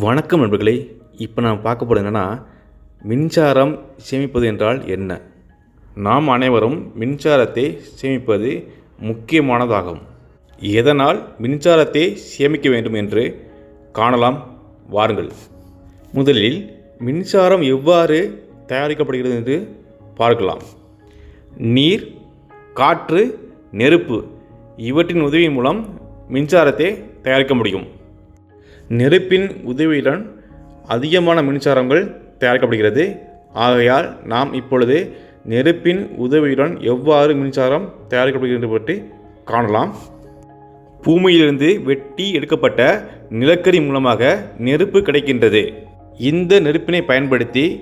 வணக்கம் நண்பர்களே இப்போ நான் பார்க்க போகிறது என்னென்னா மின்சாரம் சேமிப்பது என்றால் என்ன? நாம் அனைவரும் மின்சாரத்தை சேமிப்பது முக்கியமானதாகும். எதனால் மின்சாரத்தை சேமிக்க வேண்டும் என்று காணலாம் வாருங்கள். முதலில் மின்சாரம் எவ்வாறு தயாரிக்கப்படுகிறது என்று பார்க்கலாம். நீர் காற்று நெருப்பு இவற்றின் உதவியின் மூலம் மின்சாரத்தை தயாரிக்க முடியும். நெருப்பின் உதவியுடன் அதிகமான மின்சாரங்கள் தயாரிக்கப்படுகிறது. ஆகையால் நாம் இப்பொழுது நெருப்பின் உதவியுடன் எவ்வாறு மின்சாரம் தயாரிக்கப்படுகிறது பற்றி காணலாம். பூமியிலிருந்து வெட்டி எடுக்கப்பட்ட நிலக்கரி மூலமாக நெருப்பு கிடைக்கின்றது. இந்த நெருப்பினை பயன்படுத்தி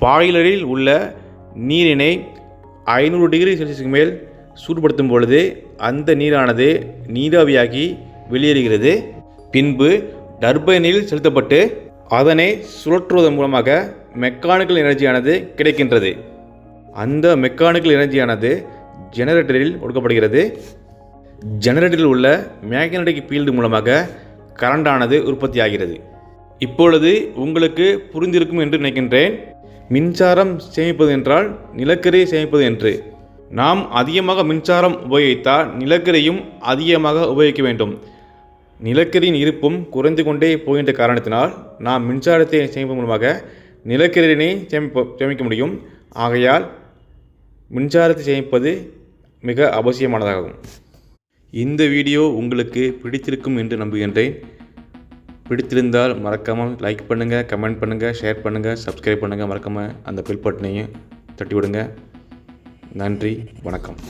பாய்லரில் உள்ள நீரினை ஐநூறு டிகிரி செல்சியஸுக்கு மேல் சூடுபடுத்தும் பொழுது அந்த நீரானது நீராவியாகி வெளியேறுகிறது. பின்பு டர்பைனில் செலுத்தப்பட்டு அதனை சுழற்றுவதன் மூலமாக மெக்கானிக்கல் எனர்ஜியானது கிடைக்கின்றது. அந்த மெக்கானிக்கல் எனர்ஜியானது ஜெனரேட்டரில் கொடுக்கப்படுகிறது ஜெனரேட்டரில் உள்ள மேக்னடிக் ஃபீல்டு மூலமாக கரண்டானது உற்பத்தியாகிறது. இப்பொழுது உங்களுக்கு புரிந்திருக்கும் என்று நினைக்கின்றேன். மின்சாரம் சேமிப்பது என்றால் நிலக்கரி சேமிப்பது என்று. நாம் அதிகமாக மின்சாரம் உபயோகித்தால் நிலக்கரியும் அதிகமாக உபயோகிக்க வேண்டும். நிலக்கரியின் இருப்பும் குறைந்து கொண்டே போகின்ற காரணத்தினால் நாம் மின்சாரத்தை சேமிப்பு மூலமாக நிலக்கரியினை சேமிப்ப சேமிக்க முடியும். ஆகையால் மின்சாரத்தை சேமிப்பது மிக அவசியமானதாகும். இந்த வீடியோ உங்களுக்கு பிடித்திருக்கும் என்று நம்புகின்றேன். பிடித்திருந்தால் மறக்காமல் லைக் பண்ணுங்கள் கமெண்ட் பண்ணுங்கள் ஷேர் பண்ணுங்கள் சப்ஸ்கிரைப் பண்ணுங்கள் மறக்காமல் அந்த பில் பட்டனையும் தட்டி விடுங்க நன்றி வணக்கம்.